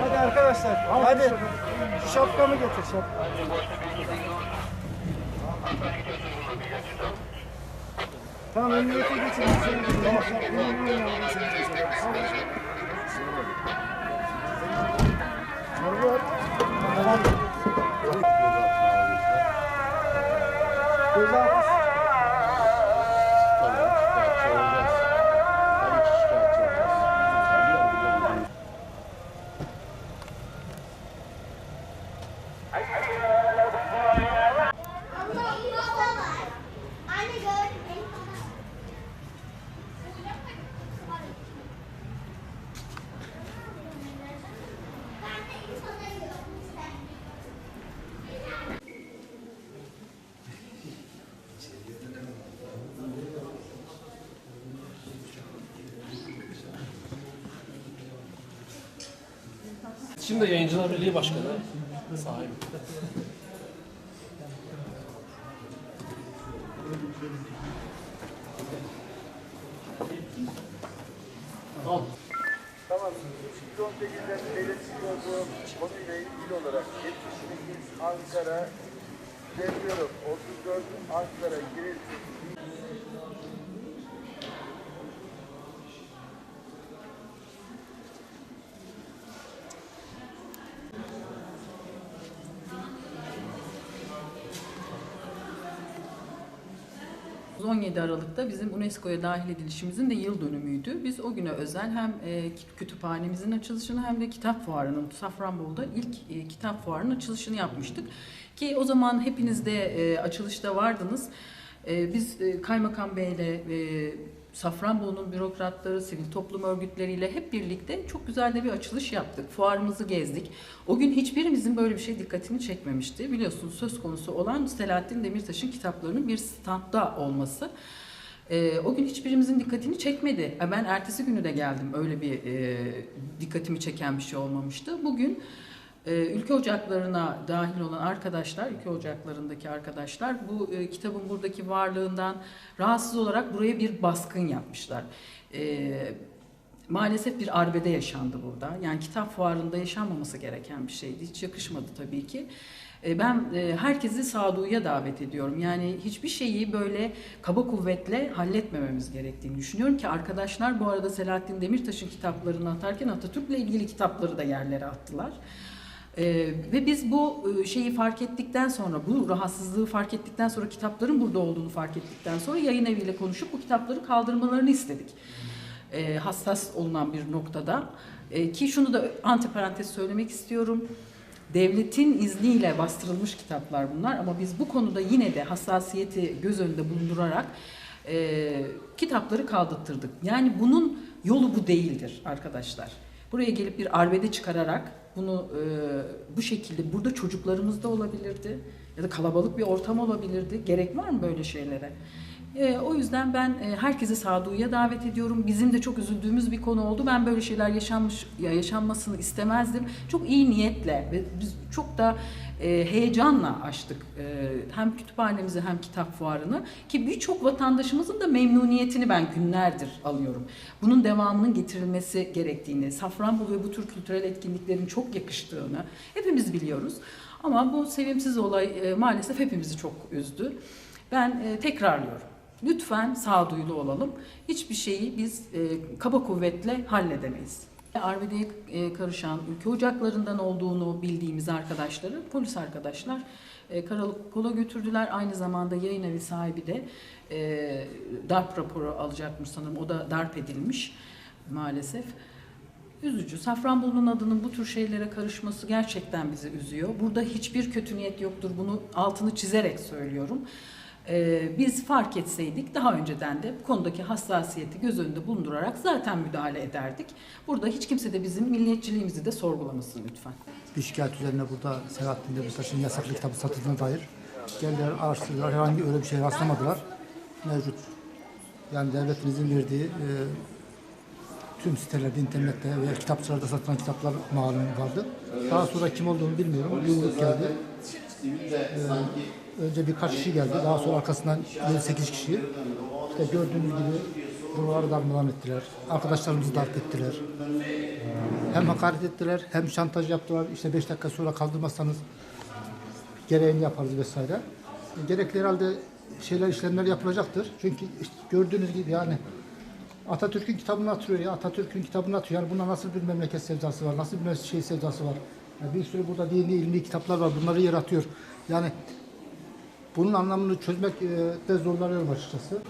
Hadi arkadaşlar. Hadi. Şu şapkamı getir şapka. Tamam emniyete geçin. Tamam. Tamam. Şimdi Yayıncılar Birliği Başkanı sahibi. Al. Tamam. 2018'den belirsiz olduğum konuyla ilgili olarak 78 Ankara Devriyorum. 34 Ankara Giresun 17 Aralık'ta bizim UNESCO'ya dahil edilişimizin de yıl dönümüydü. Biz o güne özel hem e, kütüphanemizin açılışını hem de kitap fuarının, Safranbolu'da ilk e, kitap fuarının açılışını yapmıştık. Ki o zaman hepiniz de e, açılışta vardınız. Biz Kaymakam Bey'le Safranbolu'nun bürokratları, sivil toplum örgütleriyle hep birlikte çok güzel de bir açılış yaptık. Fuarımızı gezdik. O gün hiçbirimizin böyle bir şey dikkatini çekmemişti. Biliyorsunuz söz konusu olan Selahattin Demirtaş'ın kitaplarının bir standda olması. Ee, o gün hiçbirimizin dikkatini çekmedi. E, Ben ertesi günü de geldim. Öyle bir e, dikkatimi çeken bir şey olmamıştı. Bugün e, ülke ocaklarına dahil olan arkadaşlar, ülke ocaklarındaki arkadaşlar bu e, kitabın buradaki varlığından rahatsız olarak buraya bir baskın yapmışlar. E, maalesef bir arbede yaşandı burada. Yani kitap fuarında yaşanmaması gereken bir şeydi. Hiç yakışmadı tabii ki. E, Ben e, herkesi sağduyuya davet ediyorum. Yani hiçbir şeyi böyle kaba kuvvetle halletmememiz gerektiğini düşünüyorum ki arkadaşlar bu arada Selahattin Demirtaş'ın kitaplarını atarken Atatürk'le ilgili kitapları da yerlere attılar. Ee, ve biz bu e, şeyi fark ettikten sonra, bu rahatsızlığı fark ettikten sonra, kitapların burada olduğunu fark ettikten sonra yayın eviyle konuşup bu kitapları kaldırmalarını istedik. Ee, hassas olunan bir noktada. Ee, ki şunu da antiparantez söylemek istiyorum. Devletin izniyle bastırılmış kitaplar bunlar ama biz bu konuda yine de hassasiyeti göz önünde bulundurarak e, kitapları kaldırttırdık. Yani bunun yolu bu değildir arkadaşlar. Buraya gelip bir arbede çıkararak bunu e, bu şekilde burada çocuklarımız da olabilirdi ya da kalabalık bir ortam olabilirdi. Gerek var mı böyle şeylere? E, o yüzden ben e, herkesi sağduyuya davet ediyorum. Bizim de çok üzüldüğümüz bir konu oldu. Ben böyle şeyler yaşanmış ya yaşanmasını istemezdim. Çok iyi niyetle ve biz çok da e, heyecanla açtık e, hem kütüphanemizi hem kitap fuarını ki birçok vatandaşımızın da memnuniyetini ben günlerdir alıyorum. Bunun devamının getirilmesi gerektiğini, Safranbolu ve bu tür kültürel etkinliklerin çok yakıştığını hepimiz biliyoruz. Ama bu sevimsiz olay e, maalesef hepimizi çok üzdü. Ben tekrarlıyorum. Lütfen sağduyulu olalım. Hiçbir şeyi biz e, kaba kuvvetle halledemeyiz. Arbede'ye e, karışan ülke ocaklarından olduğunu bildiğimiz arkadaşları, polis arkadaşlar e, karakola götürdüler. Aynı zamanda yayın evi sahibi de e, darp raporu alacakmış sanırım. O da darp edilmiş maalesef. Üzücü. Safranbolu'nun adının bu tür şeylere karışması gerçekten bizi üzüyor. Burada hiçbir kötü niyet yoktur. Bunu altını çizerek söylüyorum. Ee, biz fark etseydik daha önceden de bu konudaki hassasiyeti göz önünde bulundurarak zaten müdahale ederdik. Burada hiç kimse de bizim milliyetçiliğimizi de sorgulamasın lütfen. Bir şikayet üzerine burada Selahattin Demirtaş'ın yasaklı kitabı satıldığına dair geldiler, araştırdılar. Herhangi öyle bir şey rastlamadılar. Mevcut. Yani devletin izin verdiği e, tüm sitelerde, internette veya kitapçılarda satılan kitaplar malum vardı. Daha sonra kim olduğunu bilmiyorum. Bir grup geldi. Ee, önce birkaç kişi geldi. Daha sonra arkasından 7-8 kişi. İşte gördüğünüz gibi buraları darmadan ettiler. Arkadaşlarımızı darp ettiler. Hem hakaret ettiler hem şantaj yaptılar. İşte 5 dakika sonra kaldırmazsanız gereğini yaparız vesaire. E, Gerekli herhalde şeyler işlemler yapılacaktır. Çünkü işte gördüğünüz gibi yani Atatürk'ün kitabını atıyor ya. Atatürk'ün kitabını atıyor. Yani bunda nasıl bir memleket sevdası var? Nasıl bir şey sevdası var? Yani bir sürü burada dini, ilmi kitaplar var. Bunları yaratıyor. Yani bunun anlamını çözmek e, de zorlanıyorum açıkçası.